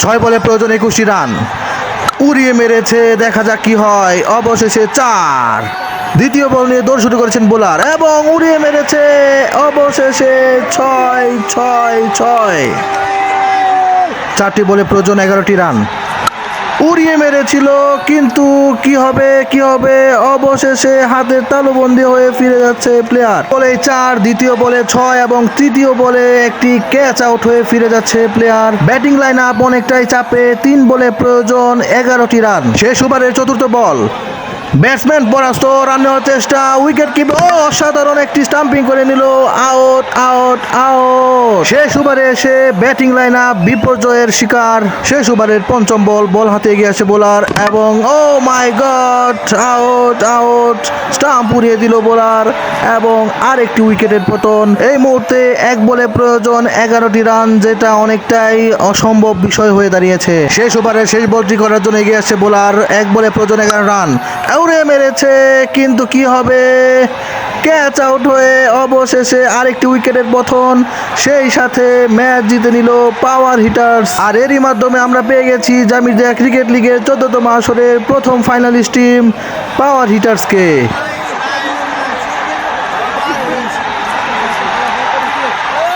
ছয় বলে প্রয়োজন একুশটি রান। উড়িয়ে মেরেছে, দেখা যাক কি হয়। অবশেষে চার। দ্বিতীয় বল নিয়ে দৌড় শুরু করেছেন বোলার এবং উড়িয়ে মেরেছে, অবশেষে ছয় ছয় ছয়। চারটি বলে প্রয়োজন এগারোটি রান। উড়িয়ে মেরেছিল, কিন্তু কি হবে কি হবে? অবশেষে হাতের তালুবন্দি হয়ে ফিরে যাচ্ছে প্লেয়ার বলে চার, দ্বিতীয় বলে ছয় এবং তৃতীয় বলে একটি ক্যাচ আউট হয়ে ফিরে যাচ্ছে প্লেয়ার ব্যাটিং লাইন আপ অনেকটাই চাপে, তিন বলে প্রয়োজন এগারোটি রান শেষ ওভারের চতুর্থ বল ব্যাটসম্যান পরাস্ত রান নেওয়ার চেষ্টা উইকেট কিপ ও অসাধারণ একটি স্টাম্পিং করে নিল আউট আউট আউট শেষ ওভারে এসে ব্যাটিং লাইন আপ বিপর্যয়ের শিকার, শেষ ওভারের পঞ্চম বল বল হাতে এগিয়ে আসে বোলার এবং ও my god out out stump উড়িয়ে দিল বোলার এবং আরেকটি উইকেটের পতন। এই মুহূর্তে এক বলে প্রয়োজন এগারোটি রান যেটা অনেকটাই অসম্ভব বিষয় হয়ে দাঁড়িয়েছে। শেষ ওভারে শেষ বলটি করার জন্য এগিয়ে আসছে বোলার এক বলে প্রয়োজন এগারো রান উড়ে মেরেছে, কিন্তু কি হবে? ক্যাচ আউট হয়ে অবশেষে আরেকটি উইকেটের পথন সেই সাথে ম্যাচ জিতে নিল পাওয়ার হিটার্স আর এরই মাধ্যমে আমরা পেয়ে গেছি জামিরদিয়া ক্রিকেট লিগের চোদ্দতম আসরের প্রথম ফাইনালিস্ট টিম পাওয়ার হিটার্সকে